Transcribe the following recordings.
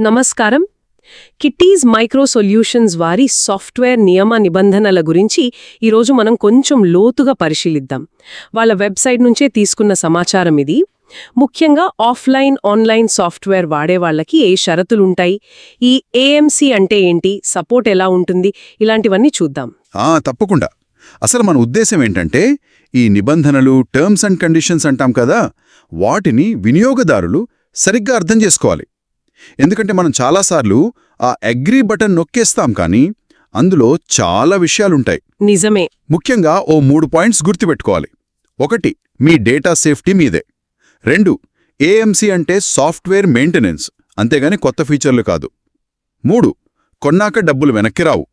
నమస్కారం. Kitties micro solutions వారి software నియమ నిబంధనల గురించి ఈరోజు మనం కొంచెం లోతుగా పరిశీలిద్దాం. వాళ్ళ వెబ్సైట్ నుంచే తీసుకున్న సమాచారం ఇది. ముఖ్యంగా ఆఫ్లైన్ ఆన్లైన్ సాఫ్ట్వేర్ వాడే వాళ్ళకి ఏ షరతులుంటాయి? ఈ ఏఎంసీ అంటే ఏంటి? సపోర్ట్ ఎలా ఉంటుంది? ఇలాంటివన్నీ చూద్దాం. ఆ తప్పకుండా. అసలు మన ఉద్దేశం ఏంటంటే ఈ నిబంధనలు టర్మ్స్ అండ్ కండిషన్స్ అంటాం కదా వాటిని వినియోగదారులు సరిగ్గా అర్థం చేసుకోవాలి. ఎందుకంటే మనం చాలాసార్లు ఆ అగ్రీ బటన్ నొక్కేస్తాం కానీ అందులో చాలా విషయాలుంటాయి. నిజమే. ముఖ్యంగా ఓ మూడు పాయింట్స్ గుర్తుపెట్టుకోవాలి. ఒకటి మీ డేటా సేఫ్టీ మీదే. రెండు ఏఎంసీ అంటే సాఫ్ట్వేర్ మెయింటెనెన్స్ అంతేగాని కొత్త ఫీచర్లు కాదు. మూడు కొన్నాక డబ్బులు వెనక్కి రావు.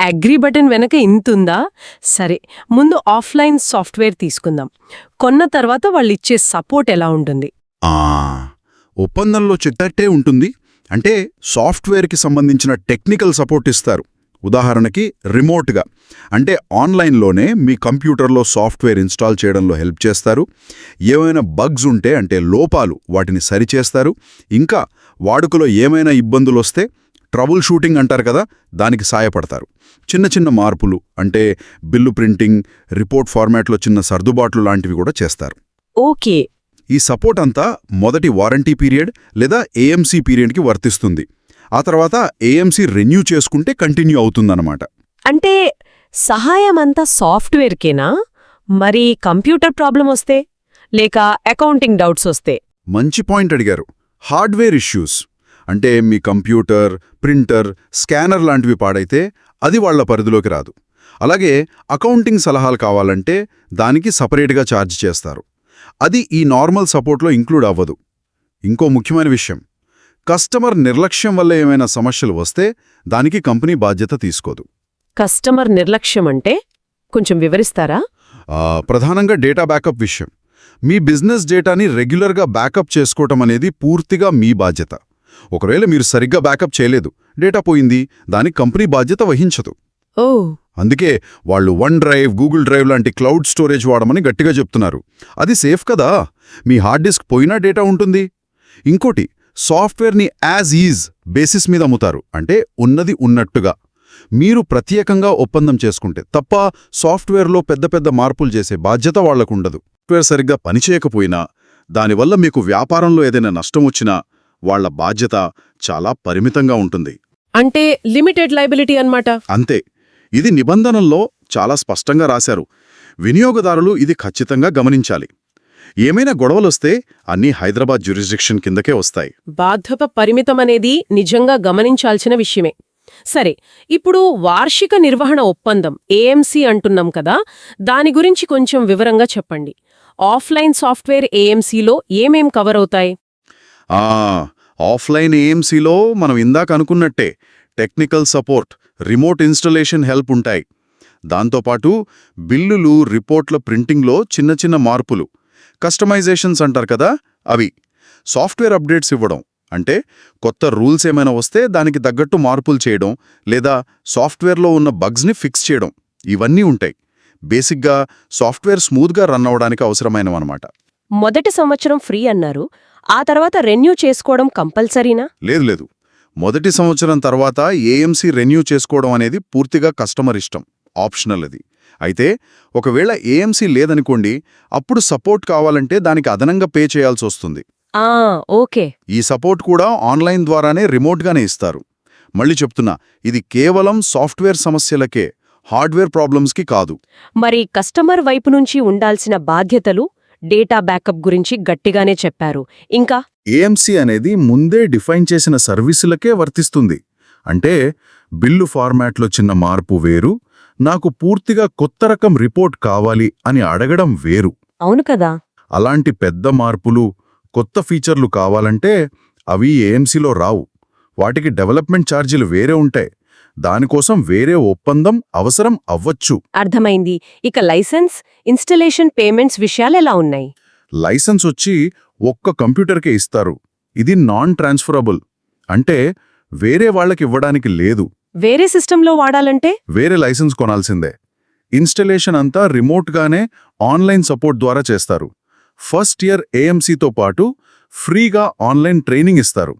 అగ్రి బటన్ వెనక ఇంతుందా? సరే ముందు ఆఫ్లైన్ సాఫ్ట్వేర్ తీసుకుందాం. కొన్న తర్వాత వాళ్ళు ఇచ్చే సపోర్ట్ ఎలా ఉంటుంది? ఆ. ఒప్పందంలో చెట్టట్టే ఉంటుంది. అంటే సాఫ్ట్వేర్కి సంబంధించిన టెక్నికల్ సపోర్ట్ ఇస్తారు. ఉదాహరణకి రిమోట్గా. అంటే ఆన్లైన్లోనే మీ కంప్యూటర్లో సాఫ్ట్వేర్ ఇన్స్టాల్ చేయడంలో హెల్ప్ చేస్తారు. ఏమైనా బగ్స్ ఉంటే అంటే లోపాలు వాటిని సరిచేస్తారు. ఇంకా వాడుకలో ఏమైనా ఇబ్బందులు వస్తే ట్రబుల్ షూటింగ్ అంటారు కదా దానికి సాయపడతారు. చిన్న చిన్న మార్పులు అంటే బిల్లు ప్రింటింగ్ రిపోర్ట్ ఫార్మాట్లో చిన్న సర్దుబాట్లు లాంటివి కూడా చేస్తారు. ఓకే. ఈ సపోర్ట్ అంతా మొదటి వారంటీ పీరియడ్ లేదా ఏఎంసీ పీరియడ్కి వర్తిస్తుంది. ఆ తర్వాత ఏఎంసీ రెన్యూ చేసుకుంటే కంటిన్యూ అవుతుందన్నమాట. అంటే సహాయం అంతా సాఫ్ట్వేర్కేనా? మరి కంప్యూటర్ ప్రాబ్లం వస్తే? లేక అకౌంటింగ్ డౌట్స్ వస్తే? మంచి పాయింట్ అడిగారు. Hardware issues. అంటే మీ కంప్యూటర్ ప్రింటర్ స్కానర్ లాంటివి పాడైతే అది వాళ్ళ పరిధిలోకి రాదు. అలాగే అకౌంటింగ్ సలహాలు కావాలంటే దానికి సపరేట్గా ఛార్జ్ చేస్తారు. అది ఈ నార్మల్ సపోర్ట్లో ఇంక్లూడ్ అవ్వదు. ఇంకో ముఖ్యమైన విషయం. కస్టమర్ నిర్లక్ష్యం వల్ల ఏమైనా సమస్యలు వస్తే దానికి కంపెనీ బాధ్యత తీసుకోదు. కస్టమర్ నిర్లక్ష్యం అంటే కొంచెం వివరిస్తారా? ప్రధానంగా డేటా బ్యాకప్ విషయం. మీ బిజినెస్ డేటాని రెగ్యులర్గా బ్యాకప్ చేసుకోవటం అనేది పూర్తిగా మీ బాధ్యత. ఒకవేళ మీరు సరిగ్గా బ్యాకప్ చేయలేదు డేటా పోయింది దానికి కంపెనీ బాధ్యత వహించదు. ఓ అందుకే వాళ్ళు వన్ డ్రైవ్ గూగుల్ డ్రైవ్ లాంటి క్లౌడ్ స్టోరేజ్ వాడమని గట్టిగా చెప్తున్నారు. అది సేఫ్ కదా? మీ హార్డ్ డిస్క్ పోయినా డేటా ఉంటుంది. ఇంకోటి సాఫ్ట్వేర్ని యాజ్ ఈజ్ బేసిస్ మీద అమ్ముతారు. అంటే ఉన్నది ఉన్నట్టుగా. మీరు ప్రత్యేకంగా ఒప్పందం చేసుకుంటే తప్ప సాఫ్ట్వేర్లో పెద్ద పెద్ద మార్పులు చేసే బాధ్యత వాళ్ళకుండదు సాఫ్ట్వేర్ సరిగ్గా పనిచేయకపోయినా దానివల్ల మీకు వ్యాపారంలో ఏదైనా నష్టం వచ్చినా వాళ్ళ బాధ్యత చాలా పరిమితంగా ఉంటుంది. అంటే లిమిటెడ్ లైబిలిటీ అన్నమాట. అంతే. ఇది నిబంధనల్లో చాలా స్పష్టంగా రాశారు. వినియోగదారులు ఇది ఖచ్చితంగా గమనించాలి. ఏమైనా గొడవలొస్తే అన్నీ హైదరాబాద్ జ్యూరిస్డిక్షన్ కిందకే వస్తాయి. బాధ్యత పరిమితమనేది నిజంగా గమనించాల్సిన విషయమే. సరే ఇప్పుడు వార్షిక నిర్వహణ ఒప్పందం ఏఎంసీ అంటున్నాం కదా దాని గురించి కొంచెం వివరంగా చెప్పండి. ఆఫ్లైన్ సాఫ్ట్వేర్ ఏఎంసీలో ఏమేం కవర్ అవుతాయి ఆ ఆఫ్లైన్ ఏఎంసీలో మనం ఇందాక అనుకున్నట్టే technical support remote installation help ఉంటాయి. దాంతోపాటు బిల్లులు రిపోర్ట్ల ప్రింటింగ్లో చిన్న చిన్న మార్పులు. కస్టమైజేషన్స్ అంటారు కదా అవి. సాఫ్ట్వేర్ అప్డేట్స్ ఇవ్వడం. అంటే కొత్త రూల్స్ ఏమైనా వస్తే దానికి తగ్గట్టు మార్పులు చేయడం లేదా సాఫ్ట్వేర్లో ఉన్న బగ్స్ని ఫిక్స్ చేయడం. ఇవన్నీ ఉంటాయి. బేసిక్గా సాఫ్ట్వేర్ స్మూత్గా రన్ అవ్వడానికి అవసరమైనవన్నమాట. మొదటి సంవత్సరం ఫ్రీ అన్నారు. ఆ తర్వాత రెన్యూ చేసుకోవడం కంపల్సరీనా? లేదు లేదు. మొదటి సంవత్సరం తర్వాత ఏఎంసీ రెన్యూ చేసుకోవడం అనేది పూర్తిగా కస్టమర్ ఇష్టం. ఆప్షనల్ అది. అయితే ఒకవేళ ఏఎంసీ లేదనుకోండి అప్పుడు సపోర్ట్ కావాలంటే దానికి అదనంగా పే చేయాల్సి వస్తుంది. ఓకే. ఈ సపోర్ట్ కూడా ఆన్లైన్ ద్వారానే రిమోట్గానే ఇస్తారు. మళ్ళీ చెప్తున్నా ఇది కేవలం సాఫ్ట్వేర్ సమస్యలకే హార్డ్వేర్ ప్రాబ్లమ్స్కి కాదు. మరి కస్టమర్ వైపు నుంచి ఉండాల్సిన బాధ్యతలు డేటా బ్యాకప్ గురించి గట్టిగానే చెప్పారు. ఇంకా ఏఎంసీ అనేది ముందే డిఫైన్ చేసిన సర్వీసులకే వర్తిస్తుంది. అంటే బిల్లు ఫార్మాట్లో చిన్న మార్పు వేరు నాకు పూర్తిగా కొత్త రకం రిపోర్ట్ కావాలి అని అడగడం వేరు. అవును కదా. అలాంటి పెద్ద మార్పులు కొత్త ఫీచర్లు కావాలంటే అవి ఏఎంసీలో రావు. వాటికి డెవలప్మెంట్ ఛార్జీలు వేరే ఉంటాయి. దానికోసం వేరే ఒప్పందం అవసరం అవ్వచ్చు. అర్థమైంది. ఇక లైసెన్స్ ఇన్స్టలేషన్ పేమెంట్స్ విషయాలు ఎలా ఉన్నాయి? లైసెన్స్ వచ్చి ఒక్క కంప్యూటర్కే ఇస్తారు. ఇది నాన్ ట్రాన్స్ఫరబుల్ అంటే వేరే వాళ్ళకి ఇవ్వడానికి లేదు. వేరే సిస్టంలో వాడాలంటే? వేరే లైసెన్స్ కొనాల్సిందే. ఇన్స్టలేషన్ అంతా రిమోట్గానే ఆన్లైన్ సపోర్ట్ ద్వారా చేస్తారు. ఫస్ట్ ఇయర్ ఏఎంసీతో పాటు ఫ్రీగా ఆన్లైన్ ట్రైనింగ్ ఇస్తారు.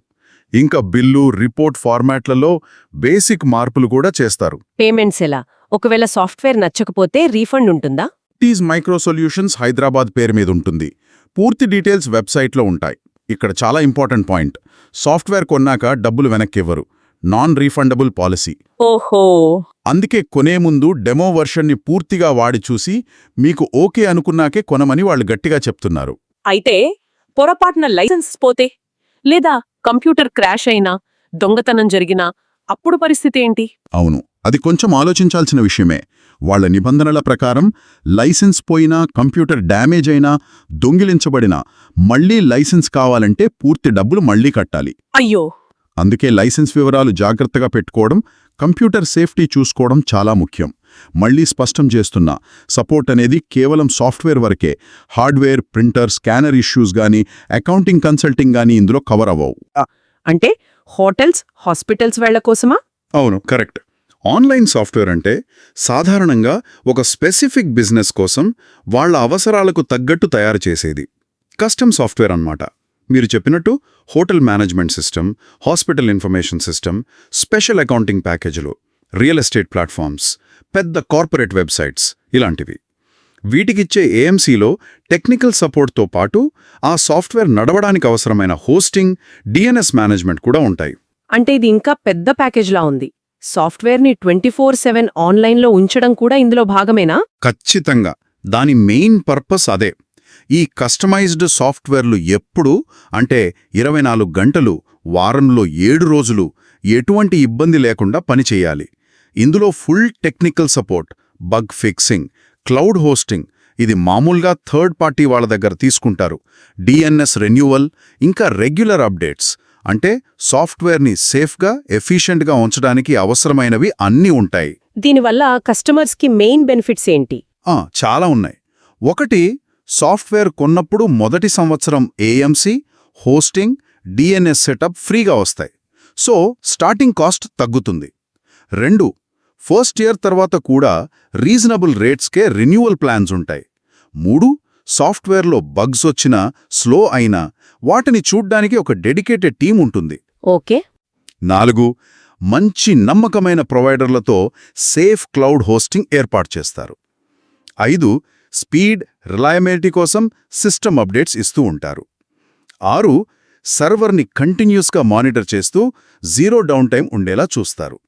ఇంకా బిల్లు రిపోర్ట్ ఫార్మాట్లలో బేసిక్ మార్పులు కూడా చేస్తారు. పేమెంట్స్ ఎలా? ఒకవేళ సాఫ్ట్వేర్ నచ్చకపోతే రీఫండ్ ఉంటుందా? టీజ్ మైక్రో సొల్యూషన్స్ హైదరాబాద్ పేరు మీద ఉంటుంది. పూర్తి డీటెయిల్స్ వెబ్సైట్లో ఉంటాయి. ఇక్కడ చాలా ఇంపార్టెంట్ పాయింట్. సాఫ్ట్వేర్ కొన్నాక డబ్బులు వెనక్కివ్వరు. Non refundable policy. ఓహో! అందుకే కొనే ముందు డెమో వర్షన్ని పూర్తిగా వాడి చూసి మీకు ఓకే అనుకున్నాకే కొనమని వాళ్ళు గట్టిగా చెప్తున్నారు. అయితే పొరపాటున లైసెన్స్ పోతే? లేదా కంప్యూటర్ క్రాష్ అయినా దొంగతనం జరిగినా అప్పుడు పరిస్థితి ఏంటి? అవును. అది కొంచెం ఆలోచించాల్సిన విషయమే. వాళ్ళ నిబంధనల ప్రకారం లైసెన్స్ పోయినా కంప్యూటర్ డ్యామేజ్ అయినా దొంగిలించబడినా మళ్ళీ లైసెన్స్ కావాలంటే పూర్తి డబ్బులు మళ్ళీ కట్టాలి. అయ్యో! అందుకే లైసెన్స్ వివరాలు జాగ్రత్తగా పెట్టుకోవడం కంప్యూటర్ సేఫ్టీ చూసుకోవడం చాలా ముఖ్యం. మళ్ళీ స్పష్టం చేస్తున్నా సపోర్ట్ అనేది కేవలం సాఫ్ట్వేర్ వరకే. హార్డ్వేర్ ప్రింటర్ స్కానర్ ఇష్యూస్ గానీ అకౌంటింగ్ కన్సల్టింగ్ గానీ ఇందులో కవర్ అవ్వవు. అంటే హోటల్స్ హాస్పిటల్స్ వెళ్ళ కోసమా? అవును కరెక్ట్. ఆన్లైన్ సాఫ్ట్వేర్ అంటే సాధారణంగా ఒక స్పెసిఫిక్ బిజినెస్ కోసం వాళ్ళ అవసరాలకు తగ్గట్టు తయారు చేసేది. కస్టమ్ సాఫ్ట్వేర్ అన్నమాట. మీరు చెప్పినట్టు hotel management system hospital information system special accounting ప్యాకేజీలు రియల్ ఎస్టేట్ ప్లాట్ఫామ్స్ పెద్ద కార్పొరేట్ వెబ్సైట్స్ ఇలాంటివి. వీటికిచ్చే ఏఎంసీలో టెక్నికల్ సపోర్ట్తో పాటు ఆ సాఫ్ట్వేర్ నడవడానికి అవసరమైన హోస్టింగ్ డిఎన్ఎస్ మేనేజ్మెంట్ కూడా ఉంటాయి. అంటే ఇది ఇంకా పెద్ద ప్యాకేజ్లా ఉంది. సాఫ్ట్వేర్ని ట్వంటీ ఫోర్ సెవెన్ ఆన్లైన్లో ఉంచడం కూడా ఇందులో భాగమేనా? ఖచ్చితంగా. దాని మెయిన్ పర్పస్ అదే. ఈ కస్టమైజ్డ్ సాఫ్ట్వేర్లు ఎప్పుడు? అంటే ఇరవై నాలుగు గంటలు వారంలో ఏడు రోజులు ఎటువంటి ఇబ్బంది లేకుండా పనిచేయాలి ఇందులో full technical support bug fixing cloud hosting ఇది మామూలుగా థర్డ్ పార్టీ వాళ్ళ దగ్గర తీసుకుంటారు. డిఎన్ఎస్ రెన్యువల్ ఇంకా రెగ్యులర్ అప్డేట్స్ అంటే సాఫ్ట్వేర్ని సేఫ్గా ఎఫిషియెంట్గా ఉంచడానికి అవసరమైనవి అన్నీ ఉంటాయి. దీనివల్ల కస్టమర్స్కి మెయిన్ బెనిఫిట్స్ ఏంటి? ఆ, చాలా ఉన్నాయి. ఒకటి సాఫ్ట్వేర్ కొన్నప్పుడు మొదటి సంవత్సరం ఏఎంసి హోస్టింగ్ డిఎన్ఎస్ సెటప్ ఫ్రీగా వస్తాయి. సో స్టార్టింగ్ కాస్ట్ తగ్గుతుంది. రెండు ఫస్ట్ ఇయర్ తర్వాత కూడా రీజనబుల్ రేట్స్కే రిన్యూవల్ ప్లాన్స్ ఉంటాయి. మూడు సాఫ్ట్వేర్లో బగ్స్ వచ్చినా స్లో అయినా వాటిని చూడ్డానికి ఒక డెడికేటెడ్ టీం ఉంటుంది. ఓకే. నాలుగు మంచి నమ్మకమైన ప్రొవైడర్లతో సేఫ్ క్లౌడ్ హోస్టింగ్ ఏర్పాటు చేస్తారు. ఐదు స్పీడ్ రిలయబిలిటీ కోసం సిస్టమ్ అప్డేట్స్ ఇస్తూ ఉంటారు. ఆరు సర్వర్ని కంటిన్యూస్గా మానిటర్ చేస్తూ జీరో డౌన్ టైం ఉండేలా చూస్తారు.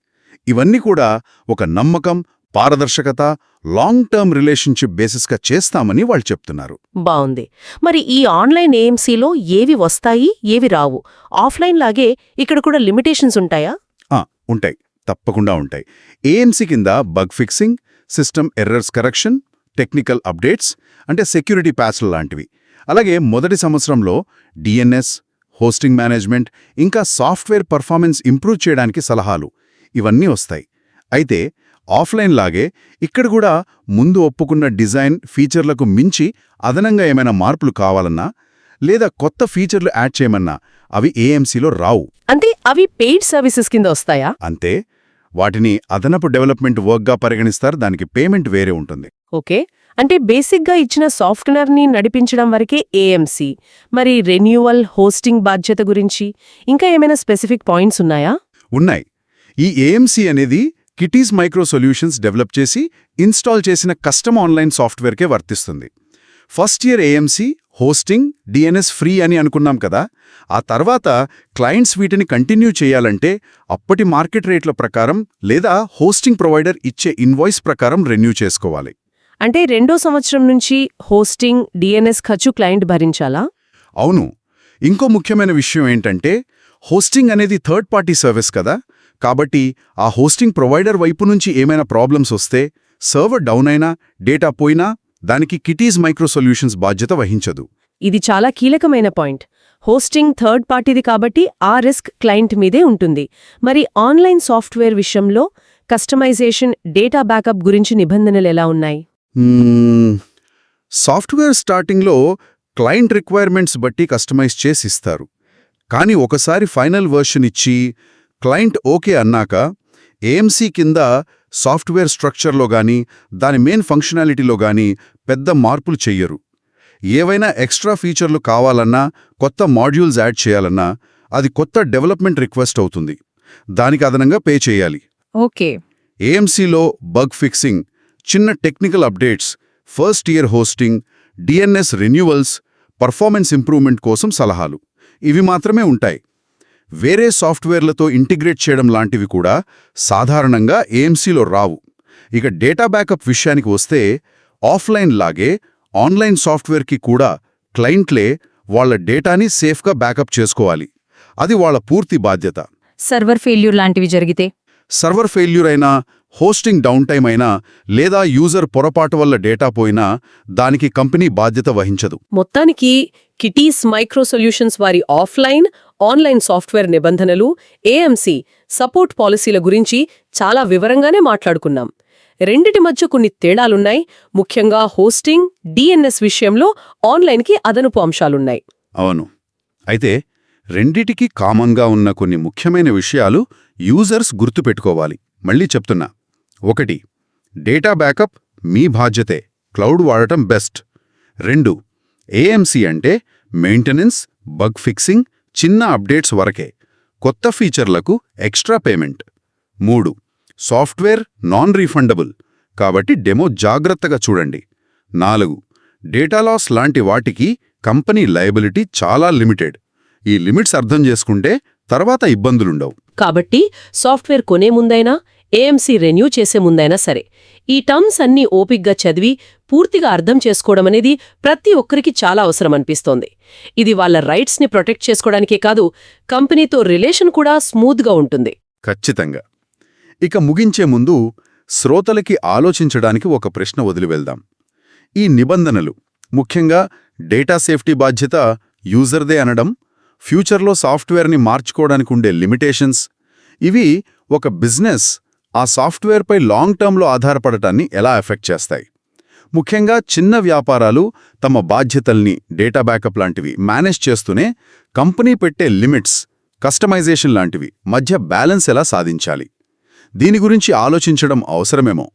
ఇవన్నీ కూడా ఒక నమ్మకం పారదర్శకత లాంగ్ టర్మ్ రిలేషన్షిప్ బేసిస్గా చేస్తామని వాళ్ళు చెప్తున్నారు. బావుంది. మరి ఈ ఆన్లైన్ ఏఎంసీలో ఏవి వస్తాయి ఏవి రావు? ఆఫ్లైన్ లాగే ఇక్కడ కూడా లిమిటేషన్స్ ఉంటాయా? ఆ, ఉంటాయి. తప్పకుండా ఉంటాయి. ఏఎంసీ కింద bug fixing system errors correction technical updates అంటే సెక్యూరిటీ ప్యాచ్లు లాంటివి. అలాగే మొదటి సంవత్సరంలో డిఎన్ఎస్ హోస్టింగ్ మేనేజ్మెంట్ ఇంకా సాఫ్ట్వేర్ పర్ఫార్మెన్స్ ఇంప్రూవ్ చేయడానికి సలహాలు. ఇవన్నీ వస్తాయి. అయితే ఆఫ్లైన్ లాగే ఇక్కడ కూడా ముందు ఒప్పుకున్న డిజైన్ ఫీచర్లకు మించి అదనంగా ఏమైనా మార్పులు కావాలన్నా లేదా కొత్త ఫీచర్లు యాడ్ చేయమన్నా అవి ఏఎంసీలో రావు. అంటే అవి పెయిడ్ సర్వీసెస్ కింద వస్తాయా? అంతే. వాటిని అదనపు డెవలప్మెంట్ వర్క్గా పరిగణిస్తారు. దానికి పేమెంట్ వేరే ఉంటుంది. ఓకే? అంటే బేసిక్గా ఇచ్చిన సాఫ్ట్వేర్ని నడిపించడం వరకే ఏఎంసీ మరి రెన్యూవల్ హోస్టింగ్ బాధ్యత గురించి ఇంకా ఏమైనా స్పెసిఫిక్ పాయింట్స్ ఉన్నాయా? ఉన్నాయి. ఈ ఏఎంసీ అనేది కిటీస్ మైక్రో సొల్యూషన్స్ డెవలప్ చేసి ఇన్స్టాల్ చేసిన కస్టమ్ ఆన్లైన్ సాఫ్ట్వేర్కే వర్తిస్తుంది. First year AMC hosting DNS free అని అనుకున్నాం కదా ఆ తర్వాత క్లయింట్స్ వీటిని కంటిన్యూ చేయాలంటే అప్పటి మార్కెట్ రేట్ల ప్రకారం లేదా హోస్టింగ్ ప్రొవైడర్ ఇచ్చే ఇన్వాయిస్ ప్రకారం రెన్యూ చేసుకోవాలి. అంటే రెండో సంవత్సరం నుంచి హోస్టింగ్ డిఎన్ఎస్ ఖర్చు క్లయింట్ భరించాలా? అవును. ఇంకో ముఖ్యమైన విషయం ఏంటంటే హోస్టింగ్ అనేది థర్డ్ పార్టీ సర్వీస్ కదా. కాబట్టి ఆ హోస్టింగ్ ప్రొవైడర్ వైపు నుంచి ఏమైనా ప్రాబ్లమ్స్ వస్తే సర్వర్ డౌన్ అయినా డేటా పోయినా దానికి కిటీస్ మైక్రో సొల్యూషన్స్ బాధ్యత వహించదు. ఇది చాలా కీలకమైన పాయింట్. హోస్టింగ్ థర్డ్ పార్టీది కాబట్టి ఆ రిస్క్ క్లయింట్ మీదే ఉంటుంది. మరి ఆన్లైన్ సాఫ్ట్వేర్ విషయంలో కస్టమైజేషన్ డేటా బ్యాకప్ గురించి నిబంధనలు ఎలా ఉన్నాయి? సాఫ్ట్వేర్ స్టార్టింగ్లో క్లయింట్ రిక్వైర్మెంట్స్ బట్టి కస్టమైజ్ చేసి ఇస్తారు. కానీ ఒకసారి ఫైనల్ వర్షన్ ఇచ్చి క్లయింట్ ఓకే అన్నాక ఏఎంసీ కింద సాఫ్ట్వేర్ స్ట్రక్చర్లో గానీ దాని మెయిన్ ఫంక్షనాలిటీలో గానీ పెద్ద మార్పులు చెయ్యరు. ఏవైనా ఎక్స్ట్రా ఫీచర్లు కావాలన్నా కొత్త మాడ్యూల్స్ యాడ్ చేయాలన్నా అది కొత్త డెవలప్మెంట్ రిక్వెస్ట్ అవుతుంది. దానికి అదనంగా పే చేయాలి. ఓకే. ఏఎంసీలో బగ్ ఫిక్సింగ్ చిన్న technical updates first year hosting DNS renewals performance improvement కోసం సలహాలు. ఇవి మాత్రమే ఉంటాయి. వేరే సాఫ్ట్వేర్లతో ఇంటిగ్రేట్ చేయడం లాంటివి కూడా సాధారణంగా ఏఎంసీలో రావు. ఇక డేటా బ్యాకప్ విషయానికి వస్తే ఆఫ్లైన్ లాగే ఆన్లైన్ సాఫ్ట్వేర్కి కూడా క్లయింట్లే వాళ్ళ డేటాని సేఫ్గా బ్యాకప్ చేసుకోవాలి. అది వాళ్ళ పూర్తి బాధ్యత. సర్వర్ ఫెయిల్యూర్ లాంటివి జరిగితే సర్వర్ ఫెయిల్యూర్ అయినా హోస్టింగ్ డౌన్ టైం అయినా లేదా యూజర్ పొరపాటు వల్ల డేటా పోయినా దానికి కంపెనీ బాధ్యత వహించదు. మొత్తానికి కిటీస్ మైక్రో సొల్యూషన్స్ వారి ఆఫ్లైన్ ఆన్లైన్ సాఫ్ట్వేర్ నిబంధనలు ఏఎంసీ సపోర్ట్ పాలసీల గురించి చాలా వివరంగానే మాట్లాడుకున్నాం. రెండిటి మధ్య కొన్ని తేడాలున్నాయి. ముఖ్యంగా హోస్టింగ్ డిఎన్ఎస్ విషయంలో ఆన్లైన్కి అదనపు అంశాలున్నాయి. అవును. అయితే రెండిటికి కామన్గా ఉన్న కొన్ని ముఖ్యమైన విషయాలు యూజర్స్ గుర్తుపెట్టుకోవాలి. మళ్ళీ చెప్తున్నా. ఒకటి డేటా బ్యాకప్ మీ బాధ్యతే. క్లౌడ్ వాడటం బెస్ట్. రెండు ఏఎంసీ అంటే మెయింటెనెన్స్ బగ్ ఫిక్సింగ్ చిన్న అప్డేట్స్ వరకే. కొత్త ఫీచర్లకు ఎక్స్ట్రా పేమెంట్. మూడు సాఫ్ట్వేర్ నాన్ రీఫండబుల్ కాబట్టి డెమో జాగ్రత్తగా చూడండి. నాలుగు డేటా లాస్ లాంటి వాటికి కంపెనీ లయబిలిటీ చాలా లిమిటెడ్. ఈ లిమిట్స్ అర్థం చేసుకుంటే తర్వాత ఇబ్బందులుండవు. కాబట్టి సాఫ్ట్వేర్ కొనే ముందైనా ఏఎంసీ రెన్యూ చేసే ముందైనా సరే ఈ టర్మ్స్ అన్నీ ఓపిగ్గా చదివి పూర్తిగా అర్థం చేసుకోవడం అనేది ప్రతి ఒక్కరికి చాలా అవసరం అనిపిస్తోంది. ఇది వాళ్ళ రైట్స్ని ప్రొటెక్ట్ చేసుకోవడానికే కాదు కంపెనీతో రిలేషన్ కూడా స్మూత్గా ఉంటుంది. ఖచ్చితంగా. ఇక ముగించే ముందు శ్రోతలకి ఆలోచించడానికి ఒక ప్రశ్న వదిలివెళ్దాం ఈ నిబంధనలు ముఖ్యంగా డేటా సేఫ్టీ బాధ్యత యూజర్దే అనడం ఫ్యూచర్లో సాఫ్ట్వేర్ని మార్చుకోవడానికి ఉండే లిమిటేషన్స్. ఇవి ఒక బిజినెస్ ఆ సాఫ్ట్వేర్పై లాంగ్ టర్మ్లో ఆధారపడటాన్ని ఎలా ఎఫెక్ట్ చేస్తాయి? ముఖ్యంగా చిన్న వ్యాపారాలు తమ బాధ్యతల్ని డేటా బ్యాకప్ లాంటివి మేనేజ్ చేస్తూనే కంపెనీ పెట్టే లిమిట్స్ కస్టమైజేషన్ లాంటివి మధ్య బ్యాలెన్స్ ఎలా సాధించాలి? దీని గురించి ఆలోచించడం అవసరమేమో.